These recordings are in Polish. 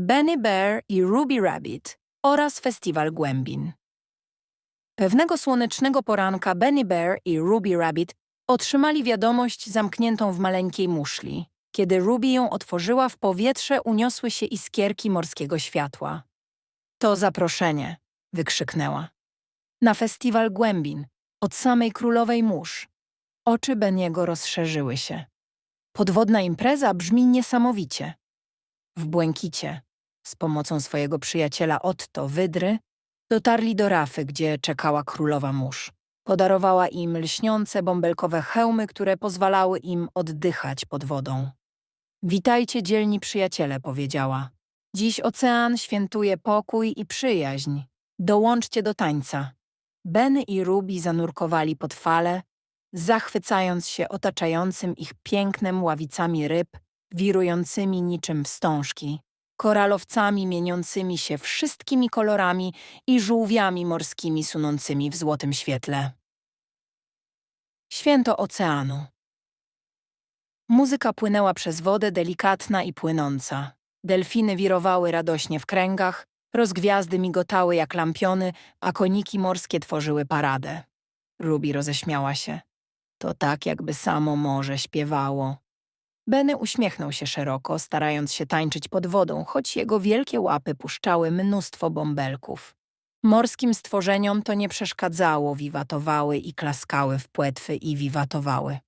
Benny Bear i Ruby Rabbit oraz Festiwal Głębin. Pewnego słonecznego poranka Benny Bear i Ruby Rabbit otrzymali wiadomość zamkniętą w maleńkiej muszli. Kiedy Ruby ją otworzyła, w powietrze uniosły się iskierki morskiego światła. To zaproszenie, wykrzyknęła. Na festiwal głębin, od samej królowej mórz. Oczy Beniego rozszerzyły się. Podwodna impreza brzmi niesamowicie. W błękicie, z pomocą swojego przyjaciela Otto Wydry, dotarli do rafy, gdzie czekała królowa mórz. Podarowała im lśniące bąbelkowe hełmy, które pozwalały im oddychać pod wodą. Witajcie, dzielni przyjaciele, powiedziała. Dziś ocean świętuje pokój i przyjaźń. Dołączcie do tańca. Ben i Ruby zanurkowali pod fale, zachwycając się otaczającym ich pięknem ławicami ryb, wirującymi niczym wstążki, koralowcami mieniącymi się wszystkimi kolorami i żółwiami morskimi sunącymi w złotym świetle. Święto oceanu. Muzyka płynęła przez wodę delikatna i płynąca. Delfiny wirowały radośnie w kręgach, rozgwiazdy migotały jak lampiony, a koniki morskie tworzyły paradę. Ruby roześmiała się. To tak, jakby samo morze śpiewało. Benny uśmiechnął się szeroko, starając się tańczyć pod wodą, choć jego wielkie łapy puszczały mnóstwo bąbelków. Morskim stworzeniom to nie przeszkadzało, wiwatowały i klaskały w płetwy i wiwatowały.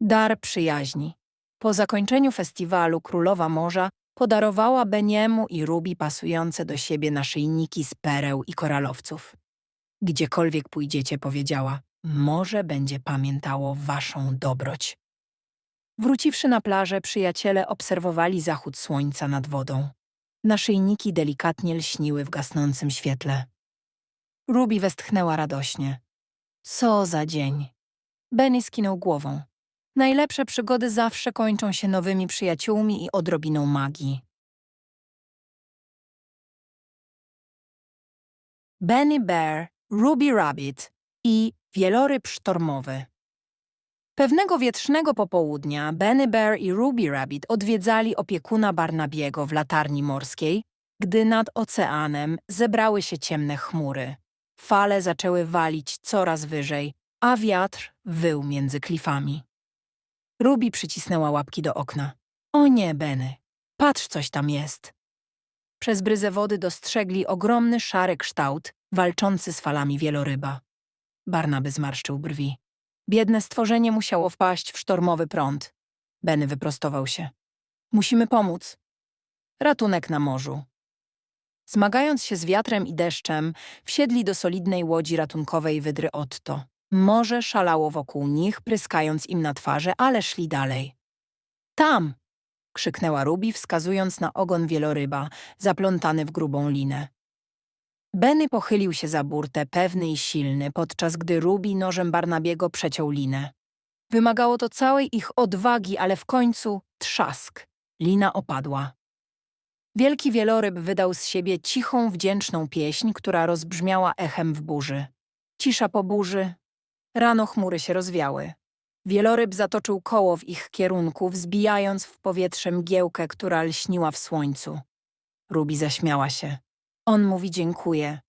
Dar przyjaźni. Po zakończeniu festiwalu Królowa Morza podarowała Beniemu i Rubi pasujące do siebie naszyjniki z pereł i koralowców. Gdziekolwiek pójdziecie, powiedziała, morze będzie pamiętało waszą dobroć. Wróciwszy na plażę, przyjaciele obserwowali zachód słońca nad wodą. Naszyjniki delikatnie lśniły w gasnącym świetle. Ruby westchnęła radośnie. Co za dzień! Benny skinął głową. Najlepsze przygody zawsze kończą się nowymi przyjaciółmi i odrobiną magii. Benny Bear, Ruby Rabbit i wieloryb sztormowy. Pewnego wietrznego popołudnia Benny Bear i Ruby Rabbit odwiedzali opiekuna Barnabiego w latarni morskiej, gdy nad oceanem zebrały się ciemne chmury. Fale zaczęły walić coraz wyżej, a wiatr wył między klifami. Ruby przycisnęła łapki do okna. O nie, Benny, patrz, coś tam jest. Przez bryzę wody dostrzegli ogromny szary kształt, walczący z falami wieloryba. Barnaby zmarszczył brwi. Biedne stworzenie musiało wpaść w sztormowy prąd. Benny wyprostował się. Musimy pomóc. Ratunek na morzu. Zmagając się z wiatrem i deszczem, wsiedli do solidnej łodzi ratunkowej wydry Otto. Morze szalało wokół nich, pryskając im na twarze, ale szli dalej. Tam! krzyknęła Ruby, wskazując na ogon wieloryba, zaplątany w grubą linę. Benny pochylił się za burtę, pewny i silny, podczas gdy Ruby nożem Barnabiego przeciął linę. Wymagało to całej ich odwagi, ale w końcu trzask. Lina opadła. Wielki wieloryb wydał z siebie cichą, wdzięczną pieśń, która rozbrzmiała echem w burzy. Cisza po burzy. Rano chmury się rozwiały. Wieloryb zatoczył koło w ich kierunku, wzbijając w powietrze mgiełkę, która lśniła w słońcu. Ruby zaśmiała się. On mówi dziękuję.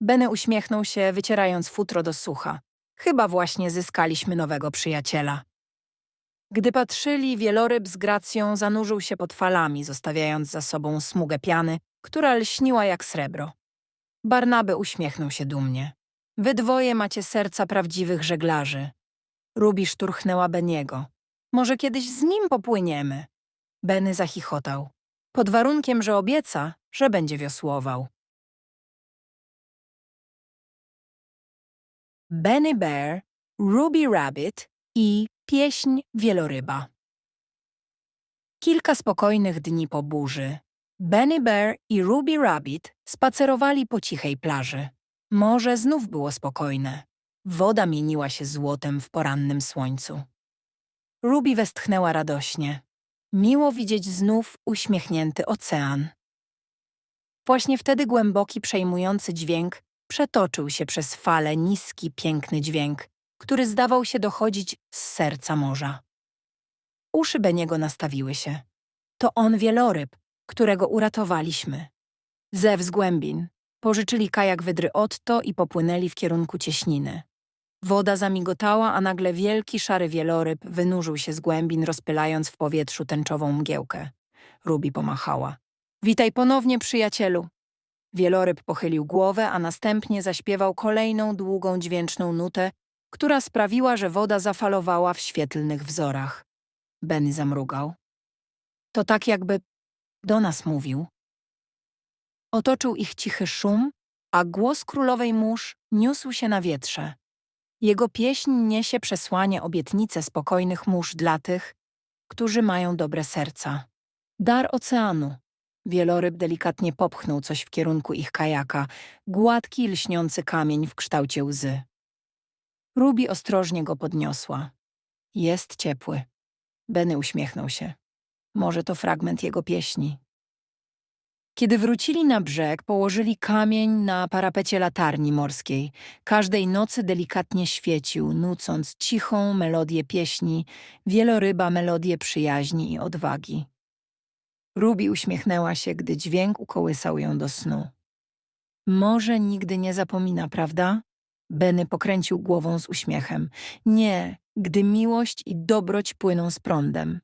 Benny uśmiechnął się, wycierając futro do sucha. Chyba właśnie zyskaliśmy nowego przyjaciela. Gdy patrzyli, wieloryb z gracją zanurzył się pod falami, zostawiając za sobą smugę piany, która lśniła jak srebro. Barnaby uśmiechnął się dumnie. Wy dwoje macie serca prawdziwych żeglarzy. Ruby szturchnęła Beniego. Może kiedyś z nim popłyniemy. Benny zachichotał. Pod warunkiem, że obieca, że będzie wiosłował. Benny Bear, Ruby Rabbit i pieśń wieloryba. Kilka spokojnych dni po burzy, Benny Bear i Ruby Rabbit spacerowali po cichej plaży. Morze znów było spokojne. Woda mieniła się złotem w porannym słońcu. Ruby westchnęła radośnie. Miło widzieć znów uśmiechnięty ocean. Właśnie wtedy głęboki, przejmujący dźwięk przetoczył się przez fale niski, piękny dźwięk, który zdawał się dochodzić z serca morza. Uszy Beniego nastawiły się. To on wieloryb, którego uratowaliśmy. Zew z głębin. Pożyczyli kajak wydry Otto i popłynęli w kierunku cieśniny. Woda zamigotała, a nagle wielki szary wieloryb wynurzył się z głębin, rozpylając w powietrzu tęczową mgiełkę. Ruby pomachała. Witaj ponownie, przyjacielu. Wieloryb pochylił głowę, a następnie zaśpiewał kolejną długą dźwięczną nutę, która sprawiła, że woda zafalowała w świetlnych wzorach. Benny zamrugał. To tak jakby do nas mówił. Otoczył ich cichy szum, a głos królowej mórz niósł się na wietrze. Jego pieśń niesie przesłanie obietnice spokojnych mórz dla tych, którzy mają dobre serca. Dar oceanu. Wieloryb delikatnie popchnął coś w kierunku ich kajaka, gładki, lśniący kamień w kształcie łzy. Ruby ostrożnie go podniosła. Jest ciepły. Benny uśmiechnął się. Może to fragment jego pieśni. Kiedy wrócili na brzeg, położyli kamień na parapecie latarni morskiej. Każdej nocy delikatnie świecił, nucąc cichą melodię pieśni, wieloryba melodię przyjaźni i odwagi. Ruby uśmiechnęła się, gdy dźwięk ukołysał ją do snu. Może nigdy nie zapomina, prawda? Benny pokręcił głową z uśmiechem. Nie, gdy miłość i dobroć płyną z prądem.